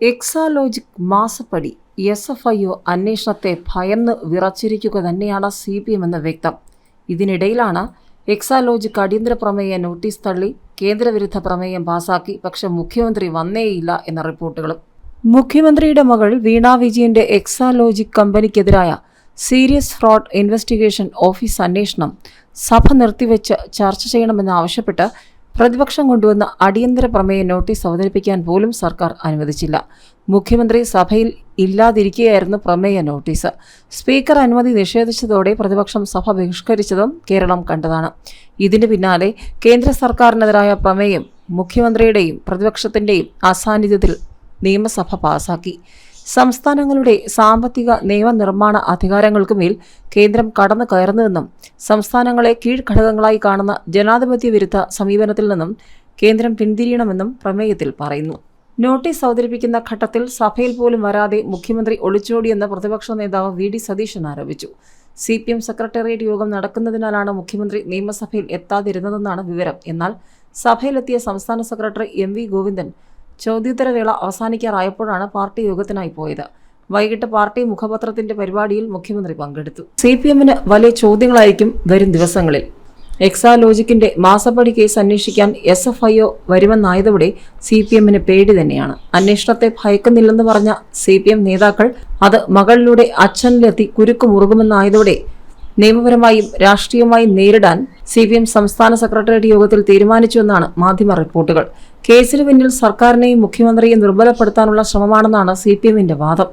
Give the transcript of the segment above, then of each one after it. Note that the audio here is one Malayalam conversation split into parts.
എക്സാലോജിക് മാസപ്പടി എസ് എഫ് ഐ ഒ അന്വേഷണത്തെ ഭയന്ന് വിറച്ചിരിക്കുക തന്നെയാണ് സി പി എം എന്ന് വ്യക്തം. ഇതിനിടയിലാണ് എക്സാലോജിക് അടിയന്തര പ്രമേയ നോട്ടീസ് തള്ളി കേന്ദ്രവിരുദ്ധ പ്രമേയം പാസാക്കി പക്ഷെ മുഖ്യമന്ത്രി വന്നേയില്ല എന്ന റിപ്പോർട്ടുകളും. മുഖ്യമന്ത്രിയുടെ മകൾ വീണ വിജയന്റെ എക്സാലോജിക് കമ്പനിക്കെതിരായ സീരിയസ് ഫ്രോഡ് ഇൻവെസ്റ്റിഗേഷൻ ഓഫീസ് അന്വേഷണം സഭ നിർത്തിവെച്ച് ചർച്ച ചെയ്യണമെന്നാവശ്യപ്പെട്ട് പ്രതിപക്ഷം കൊണ്ടുവന്ന അടിയന്തര പ്രമേയ നോട്ടീസ് അവതരിപ്പിക്കാൻ പോലും സർക്കാർ അനുവദിച്ചില്ല. മുഖ്യമന്ത്രി സഭയിൽ ഇല്ലാതിരിക്കുകയായിരുന്നു പ്രമേയ നോട്ടീസ്. സ്പീക്കർ അനുമതി നിഷേധിച്ചതോടെ പ്രതിപക്ഷം സഭ ബഹിഷ്കരിച്ചതും കേരളം കണ്ടതാണ്. ഇതിന് പിന്നാലെ കേന്ദ്ര സർക്കാരിനെതിരായ പ്രമേയം മുഖ്യമന്ത്രിയുടെയും പ്രതിപക്ഷത്തിന്റെയും അസാന്നിധ്യത്തിൽ നിയമസഭ പാസാക്കി. സംസ്ഥാനങ്ങളുടെ സാമ്പത്തിക നിയമനിർമ്മാണ അധികാരങ്ങൾക്കുമേൽ കേന്ദ്രം കടന്നു കയറുന്നതെന്നും സംസ്ഥാനങ്ങളെ കീഴ്ഘടകങ്ങളായി കാണുന്ന ജനാധിപത്യ വിരുദ്ധ സമീപനത്തിൽ നിന്നും കേന്ദ്രം പിന്തിരിയണമെന്നും പ്രമേയത്തിൽ പറയുന്നു. നോട്ടീസ് അവതരിപ്പിക്കുന്ന ഘട്ടത്തിൽ സഭയിൽ പോലും വരാതെ മുഖ്യമന്ത്രി ഒളിച്ചോടിയെന്ന് പ്രതിപക്ഷ നേതാവ് വി. ഡി. സതീശൻ ആരോപിച്ചു. സി പി എം സെക്രട്ടേറിയറ്റ് യോഗം നടക്കുന്നതിനാലാണ് മുഖ്യമന്ത്രി നിയമസഭയിൽ എത്താതിരുന്നതെന്നാണ് വിവരം. എന്നാൽ സഭയിലെത്തിയ സംസ്ഥാന സെക്രട്ടറി എം വി ഗോവിന്ദൻ ചോദ്യോത്തരവേള അവസാനിക്കാറായപ്പോഴാണ് പാർട്ടി യോഗത്തിനായി പോയത്. വൈകിട്ട് പാർട്ടി മുഖപത്രത്തിന്റെ പരിപാടിയിൽ മുഖ്യമന്ത്രി പങ്കെടുത്തു. സി പി എമ്മിന് വലിയ ചോദ്യങ്ങളായിരിക്കും വരും ദിവസങ്ങളിൽ. എക്സാലോജിക്കിന്റെ മാസപ്പടി കേസ് അന്വേഷിക്കാൻ എസ് എഫ് ഐ ഒ വരുമെന്നായതോടെ സി പി എമ്മിന് പേടി തന്നെയാണ്. അന്വേഷണത്തെ ഭയക്കുന്നില്ലെന്ന് പറഞ്ഞ സി പി എം നേതാക്കൾ അത് മകളിലൂടെ അച്ഛനിലെത്തി കുരുക്ക് മുറുകുമെന്നായതോടെ നിയമപരമായും രാഷ്ട്രീയമായും നേരിടാൻ സി പി എം സംസ്ഥാന സെക്രട്ടേറിയറ്റ് യോഗത്തിൽ തീരുമാനിച്ചുവെന്നാണ് മാധ്യമ റിപ്പോർട്ടുകൾ. കേസിന് പിന്നിൽ സർക്കാരിനെയും മുഖ്യമന്ത്രിയെയും ദുർബലപ്പെടുത്താനുള്ള ശ്രമമാണെന്നാണ് സി പി എമ്മിന്റെ വാദം.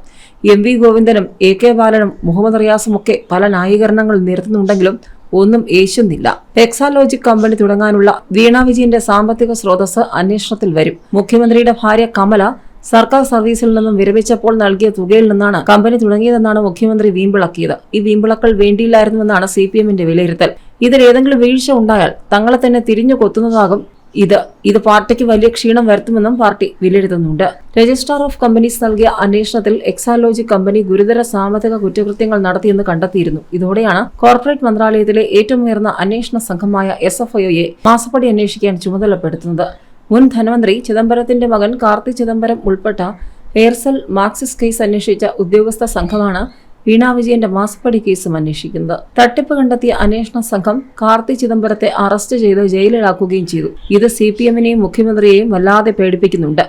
എം വി ഗോവിന്ദനും എ കെ ബാലനും മുഹമ്മദ് റിയാസുമൊക്കെ പല ന്യായീകരണങ്ങൾ നിരത്തുന്നുണ്ടെങ്കിലും ഒന്നും ഏശുന്നില്ല. എക്സാലോജിക് കമ്പനി തുടങ്ങാനുള്ള വീണ വിജയന്റെ സാമ്പത്തിക സ്രോതസ് അന്വേഷണത്തിൽ വരും. മുഖ്യമന്ത്രിയുടെ ഭാര്യ കമല സർക്കാർ സർവീസിൽ നിന്നും വിരമിച്ചപ്പോൾ നൽകിയ തുകയിൽ നിന്നാണ് കമ്പനി തുടങ്ങിയതെന്നാണ് മുഖ്യമന്ത്രി വീമ്പിളക്കിയത്. ഈ വീമ്പിളക്കൾ വേണ്ടിയില്ലായിരുന്നുവെന്നാണ് സി പി എമ്മിന്റെ വിലയിരുത്തൽ. ഇതിൽ ഏതെങ്കിലും വീഴ്ച ഉണ്ടായാൽ തങ്ങളെ തന്നെ തിരിഞ്ഞു കൊത്തുന്നതാകും ഇത് ഇത് പാർട്ടിക്ക് വലിയ ക്ഷീണം വരുത്തുമെന്നും പാർട്ടി വിലയിരുത്തുന്നുണ്ട്. രജിസ്ട്രാർ ഓഫ് കമ്പനീസ് നൽകിയ അന്വേഷണത്തിൽ എക്സാലോജി കമ്പനി ഗുരുതര സാമ്പത്തിക കുറ്റകൃത്യങ്ങൾ നടത്തിയെന്ന് കണ്ടെത്തിയിരുന്നു. ഇതോടെയാണ് കോർപ്പറേറ്റ് മന്ത്രാലയത്തിലെ ഏറ്റവും ഉയർന്ന അന്വേഷണ സംഘമായ എസ് എഫ് ഐഒയെ മാസപ്പടി അന്വേഷിക്കാൻ ചുമതലപ്പെടുത്തുന്നത്. മുൻ ധനമന്ത്രി ചിദംബരത്തിന്റെ മകൻ കാർത്തി ചിദംബരം ഉൾപ്പെട്ട എയർസെൽ മാക്സിസ് കേസ് അന്വേഷിച്ച ഉദ്യോഗസ്ഥ സംഘമാണ് വീണ വിജയന്റെ മാസപ്പടി കേസും അന്വേഷിക്കുന്നത്. തട്ടിപ്പ് കണ്ടെത്തിയ അന്വേഷണ സംഘം കാർത്തി ചിദംബരത്തെ അറസ്റ്റ് ചെയ്ത് ജയിലിലാക്കുകയും ചെയ്തു. ഇത് സി പി എമ്മിനെയും മുഖ്യമന്ത്രിയെയും വല്ലാതെ പേടിപ്പിക്കുന്നുണ്ട്.